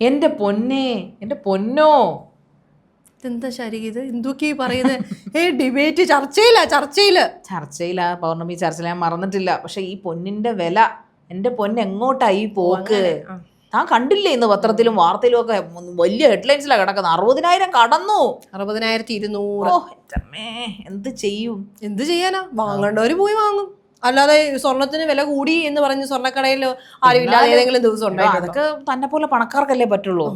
എന്റെ പൊന്നേ എന്റെ പൊന്നോ? എന്താ ശരി ഇത്? എന്തൊക്കെയാ ഈ പറയുന്നത് ഏ ഡിബേറ്റ് ചർച്ചയില്ല ചർച്ചയിൽ. ചർച്ചയില്ല പൗർണമി ചർച്ചയിൽ ഞാൻ മറന്നിട്ടില്ല. പക്ഷെ ഈ പൊന്നിന്റെ വില എന്റെ പൊന്ന് എങ്ങോട്ടായി ഈ പോക്ക്? ഞാൻ താൻ കണ്ടില്ലേ ഇന്ന് പത്രത്തിലും വാർത്തയിലും ഒക്കെ വലിയ ഹെഡ്ലൈൻസിലാണ് കിടക്കുന്നത് അറുപതിനായിരം കടന്നു. അറുപതിനായിരത്തി ഇരുന്നൂറ്. ഓ എന്ത് ചെയ്യും? എന്ത് ചെയ്യാനാ? വാങ്ങേണ്ടവര് പോയി വാങ്ങും. അല്ലാതെ സ്വർണത്തിന് വില കൂടി എന്ന് പറഞ്ഞ് സ്വർണക്കടയിൽ ആരും ഇല്ലാതെ ഏതെങ്കിലും ദിവസം ഉണ്ടോ അതൊക്കെ തന്നെ പോലെ പണക്കാർക്കല്ലേ പറ്റുള്ളൂ?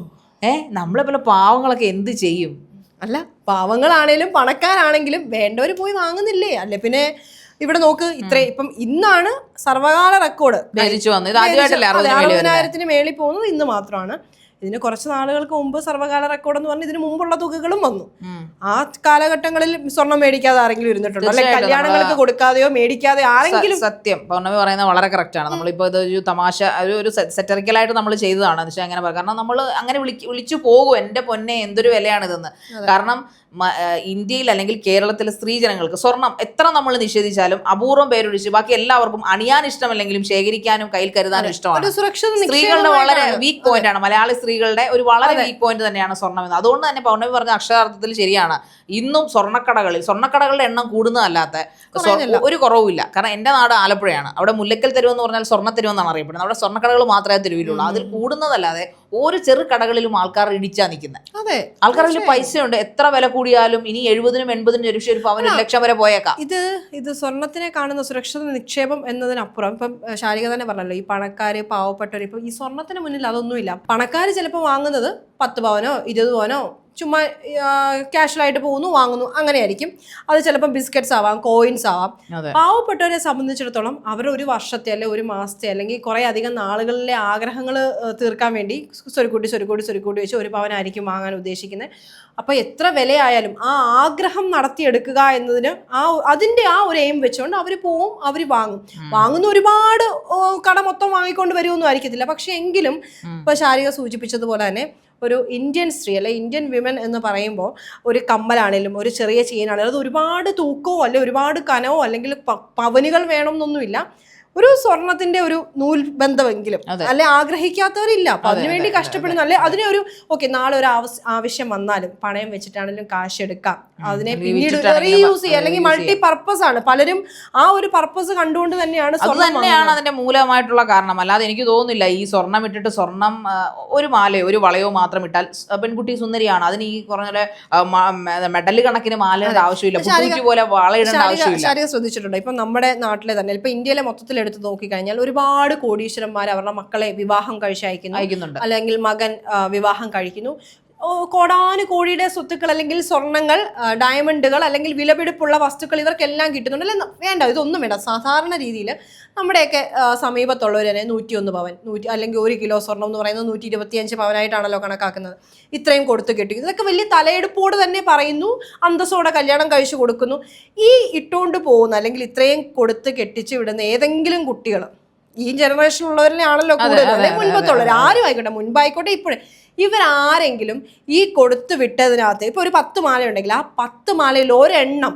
ഏ? നമ്മളെപ്പോലെ പാവങ്ങളൊക്കെ എന്ത് ചെയ്യും? അല്ല പാവങ്ങളാണേലും പണക്കാരാണെങ്കിലും വേണ്ടവർ പോയി വാങ്ങുന്നില്ലേ? അല്ലെ പിന്നെ ഇവിടെ നോക്ക് ഇത്രയും ഇപ്പം ഇന്നാണ് സർവകാല റെക്കോർഡ്. അറുപതിനായിരത്തിന് മേളിൽ പോകുന്നത് ഇന്ന് മാത്രമാണ്. ഇതിന് കുറച്ച് നാളുകൾക്ക് മുമ്പ് സർവകാല റെക്കോർഡ് എന്ന് പറഞ്ഞ് ഇതിന് മുമ്പുള്ള തുകകളും വന്നു. ആ കാലഘട്ടങ്ങളിൽ സ്വർണം മേടിക്കാതെ ആരെങ്കിലും ഇരുന്നിട്ടുണ്ടോ? അല്ലെ കല്യാണങ്ങൾക്ക് കൊടുക്കാതെയോ മേടിക്കാതെ ആരെങ്കിലും സത്യം. പൗർണമി പറയുന്നത് വളരെ കറക്റ്റ് ആണ്. നമ്മളിപ്പോ ഇത് ഒരു തമാശ ഒരു ഒരു സെറ്ററിക്കലായിട്ട് നമ്മൾ ചെയ്തതാണ്. പക്ഷേ അങ്ങനെ പറയാം. കാരണം നമ്മൾ അങ്ങനെ വിളിക്ക് വിളിച്ചു പോകും. എന്റെ പൊന്നെ എന്തൊരു വിലയാണിതെന്ന് കാരണം ഇന്ത്യയിൽ അല്ലെങ്കിൽ കേരളത്തിലെ സ്ത്രീ ജനങ്ങൾക്ക് സ്വർണം എത്ര നമ്മൾ നിഷേധിച്ചാലും അപൂർവം പേരൊഴിച്ച് ബാക്കി എല്ലാവർക്കും അണിയാൻ ഇഷ്ടമല്ലെങ്കിലും ശേഖരിക്കാനും കയ്യിൽ കരുതാനും ഇഷ്ടമാണ്. സ്ത്രീകളുടെ വളരെ വീക്ക് പോയിന്റ് ആണ്. മലയാളി സ്ത്രീകളുടെ ഒരു വളരെ വീക്ക് പോയിന്റ് തന്നെയാണ് സ്വർണം എന്ന്. അതുകൊണ്ട് തന്നെ പൗർണമി പറഞ്ഞ അക്ഷരാർത്ഥത്തിൽ ശരിയാണ്. ഇന്നും സ്വർണക്കടകളിൽ സ്വർണക്കടകളുടെ എണ്ണം കൂടുന്നതല്ലാത്ത ഒരു കുറവുമില്ല. കാരണം എന്റെ നാട് ആലപ്പുഴയാണ്. അവിടെ മുല്ലക്കൽ തെരുവ് എന്ന് പറഞ്ഞാൽ സ്വർണ തെരുവ് എന്നാണ് അറിയപ്പെടുന്നത്. അവിടെ സ്വർണക്കടകൾ മാത്രമേ തെരുവിലുള്ളൂ. അതിൽ കൂടുന്നതല്ലാതെ ഒരു ചെറു കടകളിലും ആൾക്കാർ ഇടിച്ചാ നിൽക്കുന്നത് അതെ. ആൾക്കാരിൽ പൈസയുണ്ട്. എത്ര വില കൂടിയാലും ഇനി എഴുപതിനും എൺപതിനും ഒരു ഒരു പവനും ഒരു ലക്ഷം വരെ പോയേക്കാം. ഇത് ഇത് സ്വർണത്തിനെ കാണുന്ന സുരക്ഷിത നിക്ഷേപം എന്നതിനപ്പുറം ഇപ്പം ശാരിക തന്നെ പറഞ്ഞല്ലോ ഈ പണക്കാര് പാവപ്പെട്ടവർ ഇപ്പം ഈ സ്വർണത്തിന് മുന്നിൽ അതൊന്നുമില്ല. പണക്കാര് ചിലപ്പോൾ വാങ്ങുന്നത് പത്ത് പവനോ ഇരുപത് പവനോ ചുമ്മാ ക്യാഷ്വലായിട്ട് പോകുന്നു വാങ്ങുന്നു അങ്ങനെയായിരിക്കും. അത് ചിലപ്പോൾ ബിസ്ക്കറ്റ്സ് ആവാം കോയിൻസ് ആവാം. പാവപ്പെട്ടവരെ സംബന്ധിച്ചിടത്തോളം അവർ ഒരു വർഷത്തെ അല്ലെ ഒരു മാസത്തെ അല്ലെങ്കിൽ കുറേ അധികം നാളുകളിലെ ആഗ്രഹങ്ങൾ തീർക്കാൻ വേണ്ടി സ്വരുക്കൂട്ടി സ്വരുക്കൂട്ടി സ്വരുക്കൂട്ടി വെച്ച് ഒരു പവനായിരിക്കും വാങ്ങാൻ ഉദ്ദേശിക്കുന്നത് അപ്പോൾ എത്ര വിലയായാലും ആ ആഗ്രഹം നടത്തിയെടുക്കുക എന്നതിന് ആ അതിന്റെ ആ ഒരു എയിം വെച്ചുകൊണ്ട് അവർ പോവും അവർ വാങ്ങും. വാങ്ങുന്ന ഒരുപാട് കട മൊത്തം വാങ്ങിക്കൊണ്ട് വരുമൊന്നും ആയിരിക്കത്തില്ല. പക്ഷെ എങ്കിലും ഇപ്പോൾ ശാരിക സൂചിപ്പിച്ചതുപോലെ തന്നെ ഒരു ഇന്ത്യൻ സ്ത്രീ അല്ലെ ഇന്ത്യൻ വിമൻ എന്ന് പറയുമ്പോൾ ഒരു കമ്മലാണേലും ഒരു ചെറിയ ചെയിനാണേലും അത് ഒരുപാട് തൂക്കമോ അല്ലെ ഒരുപാട് കനവോ അല്ലെങ്കിൽ പവനുകൾ വേണം എന്നൊന്നുമില്ല. ഒരു സ്വർണത്തിന്റെ ഒരു നൂൽ ബന്ധമെങ്കിലും അല്ലെ ആഗ്രഹിക്കാത്തവരില്ല. അപ്പൊ അതിനുവേണ്ടി അതെ, കഷ്ടപ്പെടുന്നു അല്ലെ അതിനെ ഒരു ഓക്കെ നാളെ ഒരു ആവശ്യം വന്നാലും പണയം വെച്ചിട്ടാണെങ്കിലും കാശ് എടുക്കാം. അതിനെ പിന്നീട് റീയൂസ് ചെയ്യുക അല്ലെങ്കിൽ മൾട്ടി പർപ്പസ് ആണ്. പലരും ആ ഒരു പർപ്പസ് കണ്ടുകൊണ്ട് തന്നെയാണ് തന്നെയാണ് അതിന്റെ മൂലമായിട്ടുള്ള കാരണം. അല്ലാതെ എനിക്ക് തോന്നുന്നില്ല ഈ സ്വർണം ഇട്ടിട്ട് സ്വർണം ഒരു മാലയോ ഒരു വളയോ മാത്രം ഇട്ടാൽ പെൺകുട്ടി സുന്ദരിയാണ്. അതിന് ഈ കുറഞ്ഞ മെഡൽ കണക്കിന് മാലയുടെ ആവശ്യമില്ല. പോലെ വള ഇടേണ്ട ആവശ്യമില്ല. ശ്രദ്ധിച്ചിട്ടുണ്ട്. ഇപ്പൊ നമ്മുടെ നാട്ടിലെ തന്നെ ഇപ്പൊ ഇന്ത്യയിലെ മൊത്തത്തിൽ എടുത്ത് നോക്കിക്കഴിഞ്ഞാൽ ഒരുപാട് കോടീശ്വരന്മാർ അവരുടെ മക്കളെ വിവാഹം കഴിച്ചയക്കുന്നു. അയക്കുന്നുണ്ട്. അല്ലെങ്കിൽ മകൻ വിവാഹം കഴിക്കുന്നു. കോടാനു കോടിയുടെ സ്വത്തുക്കൾ അല്ലെങ്കിൽ സ്വർണങ്ങൾ ഡയമണ്ടുകൾ അല്ലെങ്കിൽ വിലപിടിപ്പുള്ള വസ്തുക്കൾ ഇവർക്കെല്ലാം കിട്ടുന്നുണ്ട്. അല്ലെ വേണ്ട ഇതൊന്നും വേണ്ട. സാധാരണ രീതിയിൽ നമ്മുടെയൊക്കെ സമീപത്തുള്ളവർ തന്നെ നൂറ്റിയൊന്ന് പവൻ നൂറ്റി അല്ലെങ്കിൽ ഒരു കിലോ സ്വർണം എന്ന് പറയുന്നത് നൂറ്റി ഇരുപത്തിയഞ്ച് പവനായിട്ടാണല്ലോ കണക്കാക്കുന്നത്. ഇത്രയും കൊടുത്ത് കിട്ടി ഇതൊക്കെ വലിയ തലയെടുപ്പോട് തന്നെ പറയുന്നു അന്തസ്സോടെ കല്യാണം കഴിച്ചു കൊടുക്കുന്നു. ഈ ഇട്ടുകൊണ്ട് പോകുന്ന അല്ലെങ്കിൽ ഇത്രയും കൊടുത്ത് കെട്ടിച്ച് വിടുന്ന ഏതെങ്കിലും കുട്ടികൾ ഈ ജനറേഷനിലുള്ളവരിലെ ആണല്ലോ കൂടുതൽ അല്ലെ? മുൻപത്തുള്ളവർ ആരും ആയിക്കോട്ടെ മുൻപായിക്കോട്ടെ ഇപ്പോഴും. ഇവരാരെങ്കിലും ഈ കൊടുത്തു വിട്ടതിനകത്ത് ഇപ്പൊ ഒരു പത്ത് മാല ഉണ്ടെങ്കിൽ ആ പത്ത് മാലയിൽ ഒരെണ്ണം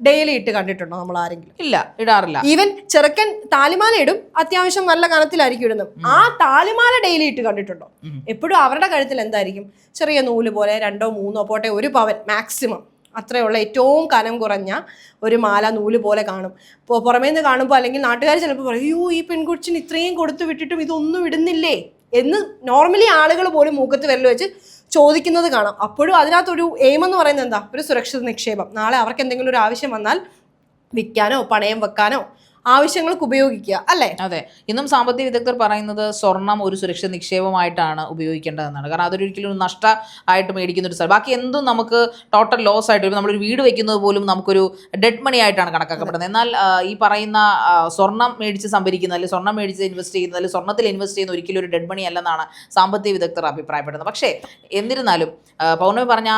ഡെയിലി ഇട്ട് കണ്ടിട്ടുണ്ടോ നമ്മൾ ആരെങ്കിലും ഇല്ല ഇടാറില്ല. ഈവൻ ചെറുക്കൻ താലിമാല ഇടും അത്യാവശ്യം നല്ല കനത്തിലായിരിക്കും ഇടുന്നത്. ആ താലിമാല ഡെയിലി ഇട്ട് കണ്ടിട്ടുണ്ടോ? എപ്പോഴും അവരുടെ കഴുത്തിൽ എന്തായിരിക്കും? ചെറിയ നൂൽ പോലെ രണ്ടോ മൂന്നോ പോട്ടെ ഒരു പവൻ മാക്സിമം അത്രയുള്ള ഏറ്റവും കനം കുറഞ്ഞ ഒരു മാല നൂൽ പോലെ കാണും. ഇപ്പോൾ പുറമേ നിന്ന് കാണുമ്പോൾ അല്ലെങ്കിൽ നാട്ടുകാർ ചിലപ്പോൾ പറയും അയ്യോ ഈ പെൺകുച്ചിന് ഇത്രയും കൊടുത്തു വിട്ടിട്ടും ഇതൊന്നും ഇടുന്നില്ലേ? എന്ന് നോർമലി ആളുകൾ പോലും മൂക്കത്ത് വിരൽ വെച്ച് ചോദിക്കുന്നത് കാണാം. അപ്പോഴും അതിനകത്തൊരു എയിം എന്ന് പറയുന്നത് എന്താ? ഒരു സുരക്ഷിത നിക്ഷേപം. നാളെ അവർക്ക് എന്തെങ്കിലും ഒരു ആവശ്യം വന്നാൽ വിൽക്കാനോ പണയം വെക്കാനോ ആവശ്യങ്ങൾക്ക് ഉപയോഗിക്കുക അല്ലേ? അതെ. ഇന്നും സാമ്പത്തിക വിദഗ്ധർ പറയുന്നത് സ്വർണം ഒരു സുരക്ഷിത നിക്ഷേപമായിട്ടാണ് ഉപയോഗിക്കേണ്ടതെന്നാണ്. കാരണം അതൊരിക്കലും നഷ്ട ആയിട്ട് മേടിക്കുന്ന ഒരു സ്ഥലം. ബാക്കി എന്തും നമുക്ക് ടോട്ടൽ ലോസ് ആയിട്ട് നമ്മളൊരു വീട് വെക്കുന്നത് പോലും നമുക്കൊരു ഡെഡ് മണി ആയിട്ടാണ് കണക്കാക്കപ്പെടുന്നത്. എന്നാൽ ഈ പറയുന്ന സ്വർണം മേടിച്ച് സംഭരിക്കുന്ന അല്ലെങ്കിൽ സ്വർണം മേടിച്ച് ഇൻവെസ്റ്റ് ചെയ്യുന്ന അല്ലെങ്കിൽ സ്വർണത്തിൽ ഇൻവെസ്റ്റ് ചെയ്യുന്ന ഒരിക്കലും ഒരു ഡെഡ് മണി അല്ലെന്നാണ് സാമ്പത്തിക വിദഗ്ധർ അഭിപ്രായപ്പെടുന്നത്. പക്ഷേ എന്നിരുന്നാലും പൗർണമി പറഞ്ഞ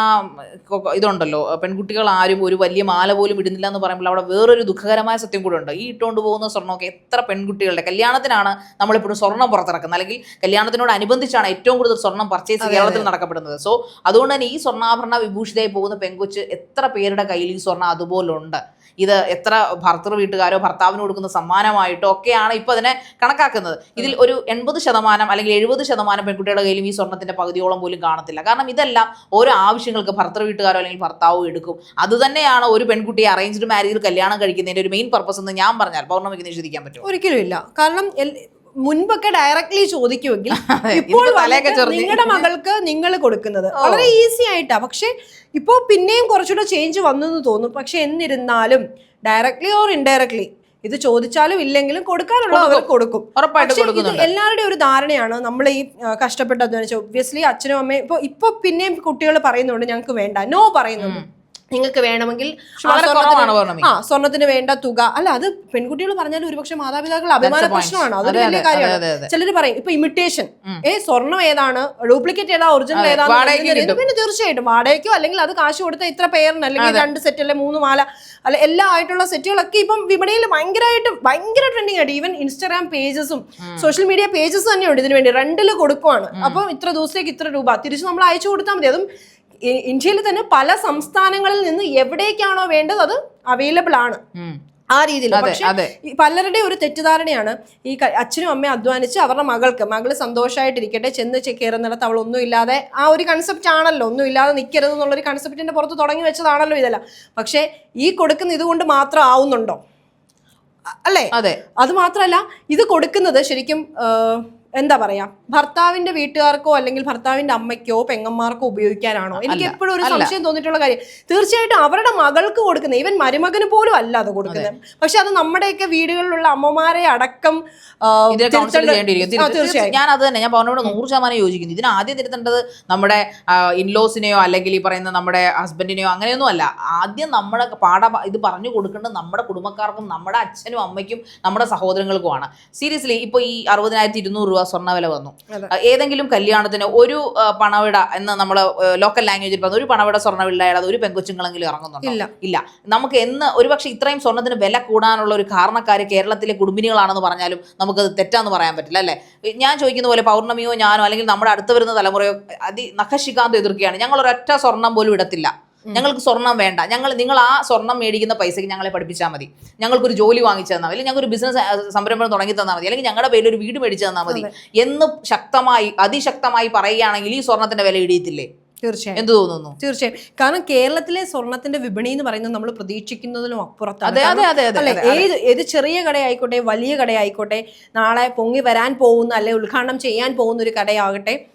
ഇതുണ്ടല്ലോ പെൺകുട്ടികൾ ആരും ഒരു വലിയ മാല പോലും ഇടുന്നില്ല എന്ന് പറയുമ്പോൾ അവിടെ വേറൊരു ദുഃഖകരമായ സത്യം കൂടെ ഉണ്ട്. ഈ ഇട്ടുകൊണ്ട് പോകുന്ന സ്വർണമൊക്കെ എത്ര പെൺകുട്ടികളുടെ കല്യാണത്തിനാണ് നമ്മളിപ്പോഴും സ്വർണം പുറത്തിറക്കുന്നത്. അല്ലെങ്കിൽ കല്യാണത്തിനോട് അനുബന്ധിച്ചാണ് ഏറ്റവും കൂടുതൽ സ്വർണം പർച്ചേസ് കേരളത്തിൽ നടക്കപ്പെടുന്നത്. സോ അതുകൊണ്ട് തന്നെ ഈ സ്വർണാഭരണ വിഭൂഷിതയായി പോകുന്ന പെൺകുച്ച് എത്ര പേരുടെ കയ്യിൽ ഈ സ്വർണം അതുപോലുണ്ട്? ഇത് എത്ര ഭർത്തൃ വീട്ടുകാരോ ഭർത്താവിന് കൊടുക്കുന്ന സമ്മാനമായിട്ടോ ഒക്കെയാണ് ഇപ്പൊ അതിനെ കണക്കാക്കുന്നത്. ഇതിൽ ഒരു എൺപത് ശതമാനം അല്ലെങ്കിൽ എഴുപത് ശതമാനം പെൺകുട്ടികളുടെ കയ്യിലും ഈ സ്വർണത്തിന്റെ പകുതിയോളം പോലും കാണത്തില്ല. കാരണം ഇതെല്ലാം ഓരോ ആവശ്യങ്ങൾക്ക് ഭർത്തൃ വീട്ടുകാരോ അല്ലെങ്കിൽ ഭർത്താവോ എടുക്കും. അതുതന്നെയാണ് ഒരു പെൺകുട്ടിയെ അറേഞ്ച്ഡ് മാരേജിൽ കല്യാണം കഴിക്കുന്നതിന്റെ ഒരു മെയിൻ പർപ്പസ് എന്ന് ഞാൻ പറഞ്ഞാൽ പൗർണമിക്ക് നിഷേധിക്കാൻ പറ്റും ഒരിക്കലും ഇല്ല. കാരണം മുൻപൊക്കെ ഡയറക്ട്ലി ചോദിക്കുമെങ്കിൽ ഇപ്പോൾ നിങ്ങളുടെ മകൾക്ക് നിങ്ങൾ കൊടുക്കുന്നത്. വളരെ ഈസി ആയിട്ടാ. പക്ഷെ ഇപ്പോൾ പിന്നെയും കുറച്ചുകൂടെ ചേഞ്ച് വന്നു എന്ന് തോന്നും. പക്ഷെ എന്നിരുന്നാലും ഡയറക്ട്ലി ഓർ ഇൻഡയറക്ട്ലി ഇത് ചോദിച്ചാലും ഇല്ലെങ്കിലും കൊടുക്കാനുള്ള അവർ കൊടുക്കും. എല്ലാവരുടെയും ഒരു ധാരണയാണ്. നമ്മൾ ഈ കഷ്ടപ്പെട്ടതെന്ന് വെച്ചാൽ ഒബ്വിയസ്ലി അച്ഛനും അമ്മയും ഇപ്പൊ ഇപ്പൊ പിന്നെയും കുട്ടികൾ പറയുന്നുണ്ട് ഞങ്ങൾക്ക് വേണ്ട. നോ പറയുന്നുണ്ട്. നിങ്ങൾക്ക് വേണമെങ്കിൽ ആ സ്വർണത്തിന് സ്വർണത്തിന് വേണ്ട തുക. അല്ല അത് പെൺകുട്ടികൾ പറഞ്ഞാൽ ഒരുപക്ഷെ മാതാപിതാക്കളുടെ അഭിമാന. പ്രശ്നമാണ്. അതൊരു വലിയ കാര്യമാണ്. അതെ, അതെ. ചിലർ പറയും ഇപ്പൊ ഇമിറ്റേഷൻ ഏ സ്വർണം ഏതാണ്? ഡ്യൂപ്ലിക്കേറ്റ് ഏതാ? ഒറിജിനൽ ഏതാണ് പിന്നെ തീർച്ചയായിട്ടും വാടകയ്ക്കോ അല്ലെങ്കിൽ അത് കാശ് കൊടുത്ത ഇത്ര പേരിന് അല്ലെങ്കിൽ രണ്ട് സെറ്റ് അല്ലെ മൂന്ന് മാല അല്ല എല്ലാ ആയിട്ടുള്ള സെറ്റുകളൊക്കെ ഇപ്പം വിപണിയിൽ ഭയങ്കരമായിട്ട് ഭയങ്കര ട്രെൻഡിങ് ആയിട്ട് ഈവൻ ഇൻസ്റ്റാഗ്രാം പേജസും സോഷ്യൽ മീഡിയ പേജസ് തന്നെയുണ്ട് ഇതിനു വേണ്ടി. റെന്റിൽ കൊടുക്കുവാണ്. അപ്പം ഇത്ര ദിവസത്തേക്ക് ഇത്ര രൂപ. തിരിച്ച് നമ്മൾ അയച്ചു കൊടുത്താൽ മതി. അതും ഇന്ത്യയിൽ തന്നെ പല സംസ്ഥാനങ്ങളിൽ നിന്ന് എവിടേക്കാണോ വേണ്ടത് അത് അവൈലബിൾ ആണ്. ആ രീതിയിൽ. പക്ഷേ പലരുടെ ഒരു തെറ്റിദ്ധാരണയാണ് ഈ അച്ഛനും അമ്മയും അധ്വാനിച്ച് അവരുടെ മകൾക്ക് മകൾ സന്തോഷമായിട്ടിരിക്കട്ടെ ചെന്ന് കയറുന്നിടത്ത് അവൾ ഒന്നും ഇല്ലാതെ ആ ഒരു കൺസെപ്റ്റ് ആണല്ലോ ഒന്നും ഇല്ലാതെ നിൽക്കരുത് എന്നുള്ളൊരു കൺസെപ്റ്റിന്റെ പുറത്ത് തുടങ്ങി വെച്ചതാണല്ലോ ഇതെല്ലാം. പക്ഷേ ഈ കൊടുക്കുന്ന ഇതുകൊണ്ട് മാത്രം ആവുന്നുണ്ടോ? അല്ലേ? അതെ. അത് മാത്രമല്ല ഇത് കൊടുക്കുന്നത് ശരിക്കും എന്താ പറയാ? ഭർത്താവിന്റെ വീട്ടുകാർക്കോ അല്ലെങ്കിൽ ഭർത്താവിന്റെ അമ്മയ്ക്കോ പെങ്ങന്മാർക്കോ ഉപയോഗിക്കാനാണോ? എനിക്ക് എപ്പോഴും ഒരു. സംശയം തോന്നിയിട്ടുള്ള കാര്യം. തീർച്ചയായിട്ടും അവരുടെ മകൾക്ക് കൊടുക്കുന്ന ഈവൻ മരുമകന് പോലും അല്ല അത് കൊടുക്കുന്നത്. പക്ഷെ അത് നമ്മുടെയൊക്കെ വീടുകളിലുള്ള അമ്മമാരെ അടക്കം തീർച്ചയായും. ഞാൻ അത് തന്നെ ഞാൻ പറഞ്ഞോട് നൂറ് ശതമാനം യോജിക്കുന്നു. ഇതിന് ആദ്യം തിരുത്തേണ്ടത് നമ്മുടെ ഇൻലോസിനെയോ അല്ലെങ്കിൽ ഈ പറയുന്ന നമ്മുടെ ഹസ്ബൻഡിനെയോ അങ്ങനെയൊന്നും അല്ല. ആദ്യം നമ്മുടെ പാഠ ഇത് പറഞ്ഞു കൊടുക്കേണ്ടത് നമ്മുടെ കുടുംബക്കാർക്കും നമ്മുടെ അച്ഛനും അമ്മയ്ക്കും നമ്മുടെ സഹോദരങ്ങൾക്കുമാണ്. സീരിയസ്ലി ഇപ്പൊ ഈ അറുപതിനായിരത്തി ഇരുന്നൂറ് രൂപ സ്വർണവില വന്നു. ഏതെങ്കിലും കല്യാണത്തിന് ഒരു പണവിട എന്ന് നമ്മൾ ലോക്കൽ ലാംഗ്വേജിൽ പറഞ്ഞ ഒരു പണവിട സ്വർണവില്ലയുടെ അത് ഒരു പെങ്കൊച്ചുങ്ങളെങ്കിലും ഇറങ്ങുന്നുണ്ടോ? ഇല്ല. ഇല്ല. നമുക്ക് എന്ന് ഒരുപക്ഷെ ഇത്രയും സ്വർണത്തിന് വില കൂടാനുള്ള ഒരു കാരണക്കാര് കേരളത്തിലെ കുടുംബിനികളാണെന്ന് പറഞ്ഞാലും നമുക്കത് തെറ്റാന്ന് പറയാൻ പറ്റില്ല അല്ലേ? ഞാൻ ചോദിക്കുന്ന പോലെ പൗർണമിയോ ഞാനോ അല്ലെങ്കിൽ നമ്മുടെ അടുത്ത് വരുന്ന തലമുറയോ അതി നഖശിക്കാന്ത് എതിർക്കുകയാണ്. ഞങ്ങൾ ഒരൊറ്റ സ്വർണം പോലും ഇടത്തില്ല. ഞങ്ങൾക്ക് സ്വർണം വേണ്ട. ഞങ്ങൾ നിങ്ങൾ ആ സ്വർണം മേടിക്കുന്ന പൈസയ്ക്ക് ഞങ്ങളെ പഠിപ്പിച്ചാൽ മതി. ഞങ്ങൾക്കൊരു ജോലി വാങ്ങിച്ചു തന്നാൽ മതി. അല്ലെങ്കിൽ ഞങ്ങൾക്ക് ഒരു ബിസിനസ് സംരംഭം തുടങ്ങി തന്നാൽ മതി. അല്ലെങ്കിൽ ഞങ്ങളുടെ പേരിൽ ഒരു വീട് മേടിച്ചു തന്നാൽ മതി. എന്ന് ശക്തമായി അതിശക്തമായി പറയുകയാണെങ്കിൽ ഈ സ്വർണത്തിന്റെ വില ഇടിയത്തില്ലേ? തീർച്ചയായും. എന്ത് തോന്നുന്നു? തീർച്ചയായും. കാരണം കേരളത്തിലെ സ്വർണത്തിന്റെ വിപണി എന്ന് പറയുന്നത് നമ്മൾ പ്രതീക്ഷിക്കുന്നതിനും അപ്പുറത്താണ്. അല്ലെ. ഏത് ഏത് ചെറിയ കടയായിക്കോട്ടെ വലിയ കടയായിക്കോട്ടെ നാളെ പൊങ്ങി വരാൻ പോകുന്ന അല്ലെ ഉദ്ഘാടനം ചെയ്യാൻ പോകുന്ന ഒരു കടയാകട്ടെ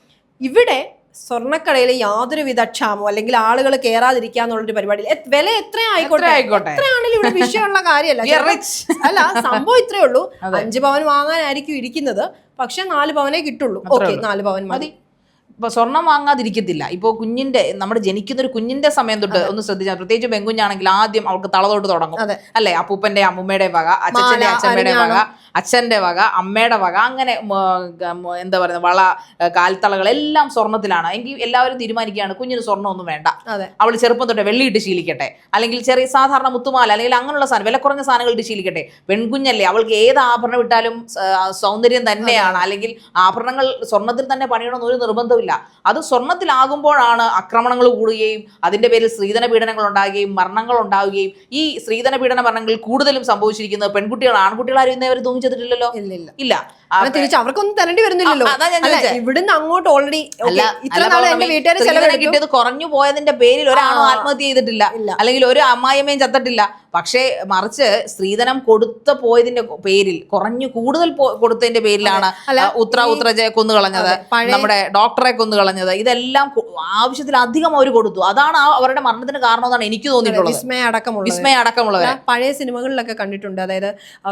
ഇവിടെ സ്വർണക്കടയിൽ യാതൊരുവിധ ക്ഷാമോ അല്ലെങ്കിൽ ആളുകൾ കയറാതിരിക്കുക എന്നുള്ളൊരു പരിപാടിയിൽ വില എത്ര ആയിക്കോട്ടെ? എത്ര ആയിക്കോട്ടെ. എത്രയാണെങ്കിലും ഇവിടെ വിഷയമുള്ള കാര്യമല്ല. അല്ല സംഭവം ഇത്രയേ ഉള്ളൂ. അഞ്ച് പവൻ വാങ്ങാനായിരിക്കും ഇരിക്കുന്നത്. പക്ഷെ നാല് പവനേ കിട്ടുള്ളൂ. ഓക്കെ നാല് പവൻ മതി. ഇപ്പൊ സ്വർണം വാങ്ങാതിരിക്കത്തില്ല. ഇപ്പോൾ കുഞ്ഞിന്റെ നമ്മുടെ ജനിക്കുന്ന ഒരു കുഞ്ഞിന്റെ സമയം തൊട്ട് ഒന്ന് ശ്രദ്ധിച്ചാൽ പ്രത്യേകിച്ച് പെങ്കുഞ്ഞാണെങ്കിൽ ആദ്യം അവൾക്ക് തള തൊട്ട് തുടങ്ങും. അല്ലെ? അപ്പൂപ്പന്റെ അമ്മൂമ്മയുടെ വക അച്ഛന്റെ അച്ഛമ്മയുടെ വക അച്ഛന്റെ വക അമ്മയുടെ വക അങ്ങനെ എന്താ പറയുക വള കാൽത്തളകൾ എല്ലാം സ്വർണത്തിലാണ്. എങ്കിൽ എല്ലാവരും തീരുമാനിക്കുകയാണ് കുഞ്ഞിന് സ്വർണമൊന്നും വേണ്ട. അവൾ ചെറുപ്പം തൊട്ട് വെള്ളിയിട്ട് ശീലിക്കട്ടെ. അല്ലെങ്കിൽ ചെറിയ സാധാരണ മുത്തുമാല അല്ലെങ്കിൽ അങ്ങനെയുള്ള സാധനം വില കുറഞ്ഞ സാധനങ്ങൾ ഇട്ട് ശീലിക്കട്ടെ. പെൺകുഞ്ഞല്ലേ അവൾക്ക് ഏത് ആഭരണം ഇട്ടാലും സൗന്ദര്യം തന്നെയാണ്. അല്ലെങ്കിൽ ആഭരണങ്ങൾ സ്വർണത്തിൽ തന്നെ പണിയണമെന്ന് ഒരു നിർബന്ധമില്ല അത് സ്വർണത്തിലാകുമ്പോഴാണ് ആക്രമണങ്ങൾ കൂടുകയും അതിന്റെ പേരിൽ സ്ത്രീധന പീഡനങ്ങൾ ഉണ്ടാകുകയും മരണങ്ങൾ ഉണ്ടാവുകയും ഈ സ്ത്രീധന പീഡന മരണങ്ങളിൽ കൂടുതലും സംഭവിച്ചിരിക്കുന്നത് പെൺകുട്ടികൾ ആൺകുട്ടികളാരും ഇന്നേ അവർ തൂങ്ങി ചെയ്തിട്ടില്ലല്ലോ? ഇല്ല. ആ, തിരിച്ച് അവർക്കൊന്നും തരേണ്ടി വരുന്നില്ലല്ലോ. ഇവിടുന്ന് അങ്ങോട്ട് ഓൾറെഡി ഇത്ര നാളെ എന്റെ വീട്ടുകാരെ വീട്ടുകാർ സ്ത്രീധനം കിട്ടിയത് കുറഞ്ഞു പോയതിന്റെ പേരിൽ ഒരാളും ആത്മഹത്യ ചെയ്തിട്ടില്ല. അല്ലെങ്കിൽ ഒരു അമ്മായിയമ്മയും ചത്തിട്ടില്ല. പക്ഷേ മറിച്ച് സ്ത്രീധനം കൊടുത്ത പോയതിന്റെ പേരിൽ കുറഞ്ഞു കൂടുതൽ കൊടുത്തതിന്റെ പേരിലാണ് ഉത്ര ഉത്രജയെ കൊന്നു കളഞ്ഞത് നമ്മുടെ ഡോക്ടറെ കൊന്നു കളഞ്ഞത് ഇതെല്ലാം ആവശ്യത്തിലധികം അവർ കൊടുത്തു. അതാണ് അവരുടെ മരണത്തിന് കാരണമെന്നാണ് എനിക്ക് തോന്നിയിട്ടുള്ളത്. വിസ്മയ അടക്കമുള്ള വിസ്മയ പഴയ സിനിമകളിലൊക്കെ കണ്ടിട്ടുണ്ട്. അതായത്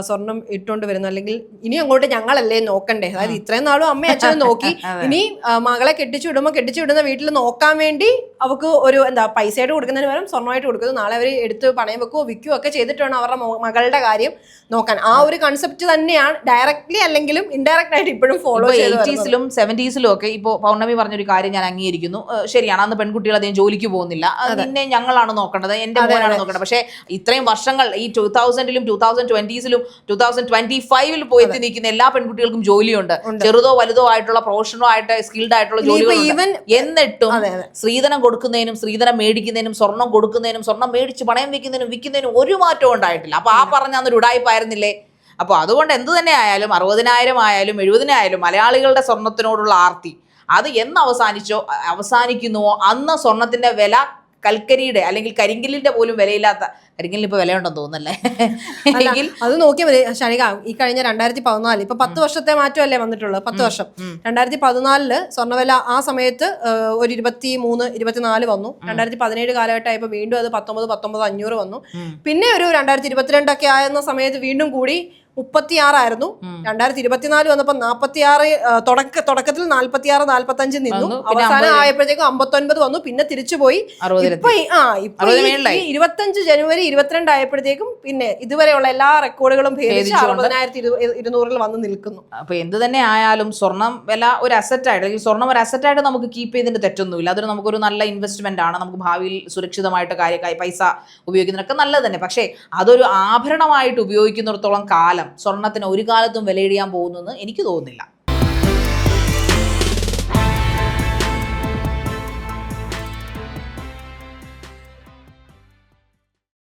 സ്വർണം ഇട്ടുകൊണ്ട് വരുന്നു. അല്ലെങ്കിൽ ഇനി അങ്ങോട്ട് ഞങ്ങളല്ലേ നോക്കണ്ടേ? അതായത് ഇത്രയും നാളും അമ്മ അച്ഛനും നോക്കി. ഇനി മകളെ കെട്ടിച്ചു വിടുമ്പോൾ കെട്ടിച്ചു വിടുന്ന വീട്ടിൽ നോക്കാൻ വേണ്ടി അവർക്ക് ഒരു എന്താ പൈസയായിട്ട് കൊടുക്കുന്നതിന് പകരം സ്വർണമായിട്ട് കൊടുക്കുന്നു. നാളെ അവർ എടുത്ത് പണയം വെക്കുകയോ വിൽക്കുകയോ ഒക്കെ ചെയ്തിട്ടാണ് അവരുടെ മകളുടെ കാര്യം നോക്കാൻ. ആ ഒരു കൺസെപ്റ്റ് തന്നെയാണ് ഡയറക്ട്ലി അല്ലെങ്കിലും ഇൻഡയറക്റ്റ് ആയിട്ട് ഇപ്പോഴും ഫോളോ. എയ്റ്റീസിലും സെവന്റീസിലും ഒക്കെ ഇപ്പോൾ പൗർണമി പറഞ്ഞൊരു കാര്യം ഞാൻ അംഗീകരിക്കുന്നു. ശരിയാണ് അന്ന് പെൺകുട്ടികൾ അധികം ജോലിക്ക് പോകുന്നില്ല. നിന്നെ ഞങ്ങളാണ് നോക്കേണ്ടത് എന്റെ മോനാണ് നോക്കേണ്ടത്. പക്ഷേ ഇത്രയും വർഷങ്ങൾ ഈ ടൂ തൗസൻഡിലും ടൂ തൗസൻഡ് ട്വന്റീസിലും ടൂ തൗസൻഡ് ട്വന്റി ഫൈവിൽ പോയി നിൽക്കുന്ന എല്ലാ പെൺകുട്ടികൾക്കും ജോലിയുണ്ട്. ചെറുതോ വലുതോ ആയിട്ടുള്ള പ്രൊഫഷണോ ആയിട്ട് സ്കിൽഡ് ആയിട്ടുള്ള ജോലികളുണ്ട് എന്നിട്ടും. സ്ത്രീധനം കൊടുക്കുന്നതിനും സ്ത്രീധനം മേടിക്കുന്നതിനും സ്വർണം കൊടുക്കുന്നതിനും സ്വർണം മേടിച്ച് പണയം വെക്കുന്നതിനും വിൽക്കുന്നതിനും ഒരു മാറ്റവും ഉണ്ടായിട്ടില്ല. അപ്പൊ ആ പറഞ്ഞ അന്നൊരു ഉടായ്പായിരുന്നില്ലേ അപ്പോൾ അതുകൊണ്ട് എന്ത് തന്നെ ആയാലും അറുപതിനായിരം ആയാലും എഴുപതിനായാലും മലയാളികളുടെ സ്വർണത്തിനോടുള്ള ആർത്തി അത് എന്ന് അവസാനിച്ചോ അവസാനിക്കുന്നുവോ അന്ന് സ്വർണത്തിന്റെ വില കൽക്കരിയുടെ അല്ലെങ്കിൽ കരിങ്കല്ലിന്റെ പോലും വിലയില്ലാത്ത കരിങ്കല്ലിന് ഇപ്പൊ വിലയുണ്ടെന്ന് തോന്നുന്നല്ലേ? എങ്കിൽ അത് നോക്കിയാൽ മതി. ഷണിക ഈ കഴിഞ്ഞ രണ്ടായിരത്തി പതിനാല് ഇപ്പൊ പത്ത് വർഷത്തെ മാറ്റമല്ലേ വന്നിട്ടുള്ളത്? പത്ത് വർഷം. രണ്ടായിരത്തി പതിനാലിൽ സ്വർണവില ആ സമയത്ത് ഒരു ഇരുപത്തി മൂന്ന് ഇരുപത്തിനാല് വന്നു. രണ്ടായിരത്തി പതിനേഴ് കാലഘട്ടമായപ്പോൾ വീണ്ടും അത് പത്തൊമ്പത് പത്തൊമ്പത് അഞ്ഞൂറ് വന്നു. പിന്നെ ഒരു രണ്ടായിരത്തി ഇരുപത്തിരണ്ടൊക്കെ ആയിരുന്ന സമയത്ത് വീണ്ടും കൂടി മുപ്പത്തിയാറായിരുന്നു. രണ്ടായിരത്തി ഇരുപത്തിനാല് വന്നപ്പോൾ നാൽപ്പത്തിയാറ് തുടക്ക തുടക്കത്തിൽ നാൽപ്പത്തിയാറ് നാൽപ്പത്തഞ്ച് നിന്നു. വന്നു, പിന്നെ അവസാനം ആയപ്പോഴത്തേക്കും അമ്പത്തൊൻപത് വന്നു. പിന്നെ തിരിച്ചുപോയി. ഇരുപത്തി ഇപ്പൊ ആ ഇപ്പൊ ഇരുപത്തഞ്ച് ജനുവരി ഇരുപത്തിരണ്ട് ആയപ്പോഴത്തേക്കും പിന്നെ ഇതുവരെയുള്ള എല്ലാ റെക്കോർഡുകളും ഭേദിച്ച് അറുപതിനായിരത്തി ഇരു- ഇരുന്നൂറിൽ വന്ന് നിൽക്കുന്നു. അപ്പൊ എന്ത് തന്നെ ആയാലും സ്വർണം വില ഒരു അസറ്റായിട്ട് അല്ലെങ്കിൽ സ്വർണം ഒരു അസറ്റ് ആയിട്ട് നമുക്ക് കീപ്പ് ചെയ്തതിന്റെ തെറ്റൊന്നുമില്ല. അതൊരു നമുക്കൊരു നല്ല ഇൻവെസ്റ്റ്മെന്റ് ആണ്. നമുക്ക് ഭാവിയിൽ സുരക്ഷിതമായിട്ട് കാര്യ പൈസ ഉപയോഗിക്കുന്നതൊക്കെ നല്ലത് തന്നെ. പക്ഷേ അതൊരു ആഭരണമായിട്ട് ഉപയോഗിക്കുന്നിടത്തോളം കാലം സ്വർണത്തിന് ഒരു കാലത്തും വിലയിടിയാൻ പോകുന്നെന്ന് എനിക്ക് തോന്നുന്നില്ല.